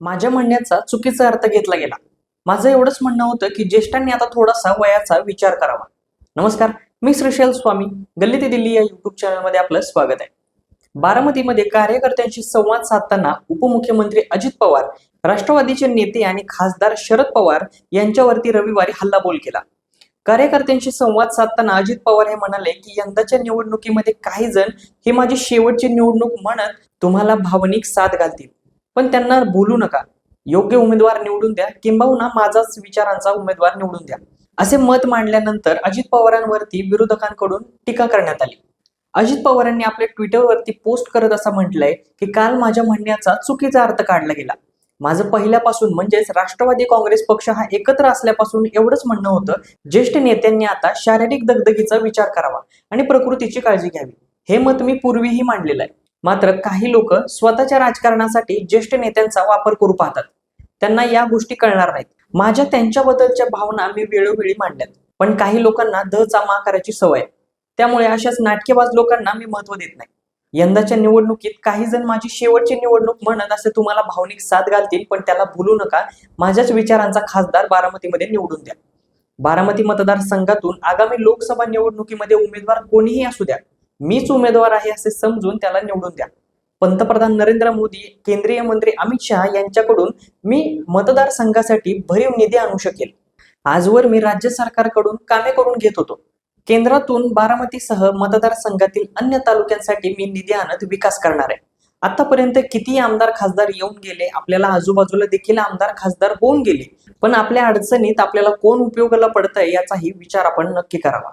माझ्या म्हणण्याचा चुकीचा अर्थ घेतला गेला. माझं एवढंच म्हणणं होतं की ज्येष्ठांनी आता थोडासा वयाचा विचार करावा. नमस्कार मी श्रीशैल स्वामी गल्ली ते दिल्ली या युट्यूब चॅनलमध्ये आपलं स्वागत आहे. बारामतीमध्ये कार्यकर्त्यांशी संवाद साधताना उपमुख्यमंत्री अजित पवार राष्ट्रवादीचे नेते आणि खासदार शरद पवार यांच्यावरती रविवारी हल्लाबोल केला. कार्यकर्त्यांशी संवाद साधताना अजित पवार हे म्हणाले की यंदाच्या निवडणुकीमध्ये काही जण हे माझी शेवटची निवडणूक म्हणत तुम्हाला भावनिक साथ घालतील. पण त्यांना बोलू नका. योग्य उमेदवार निवडून द्या. किंबहुना माझाच विचारांचा उमेदवार निवडून द्या. असे मत मांडल्यानंतर अजित पवारांवरती विरोधकांकडून टीका करण्यात आली. अजित पवारांनी आपल्या ट्विटरवरती पोस्ट करत असं म्हटलंय की काल माझ्या म्हणण्याचा चुकीचा अर्थ काढला गेला. माझं पहिल्यापासून म्हणजेच राष्ट्रवादी काँग्रेस पक्ष हा एकत्र असल्यापासून एवढंच म्हणणं होतं. ज्येष्ठ नेत्यांनी आता शारीरिक दगदगीचा विचार करावा आणि प्रकृतीची काळजी घ्यावी. हे मत मी पूर्वीही मांडलेलं आहे. मात्र काही लोक स्वतःच्या राजकारणासाठी ज्येष्ठ नेत्यांचा वापर करू पाहतात. त्यांना या गोष्टी कळणार नाहीत. माझ्या त्यांच्याबद्दलच्या भावना मी वेळोवेळी मांडल्यात. पण काही लोकांना द चामा करायची सवय आहे. त्यामुळे अशाच नाटकेबाज लोकांना मी महत्त्व देत नाही. यंदाच्या निवडणुकीत काही जण माझी शेवटची निवडणूक म्हणत असे तुम्हाला भावनिक साथ घालतील पण त्याला भूलू नका. माझ्याच विचारांचा खासदार बारामतीमध्ये निवडून द्या. बारामती मतदारसंघातून आगामी लोकसभा निवडणुकीमध्ये उमेदवार कोणीही असू द्या. मीच उमेदवार आहे असे समजून त्याला निवडून द्या. पंतप्रधान नरेंद्र मोदी केंद्रीय मंत्री अमित शहा यांच्याकडून मी मतदारसंघासाठी भरीव निधी आणू शकेल. आजवर मी राज्य सरकारकडून कामे करून घेत होतो. केंद्रातून बारामतीसह मतदारसंघातील अन्य तालुक्यांसाठी मी निधी आणत विकास करणार आहे. आतापर्यंत किती आमदार खासदार येऊन गेले आपल्याला आजूबाजूला देखील आमदार खासदार होऊन गेले. पण आपल्या अडचणीत आपल्याला कोण उपयोगाला पडतंय याचाही विचार आपण नक्की करावा.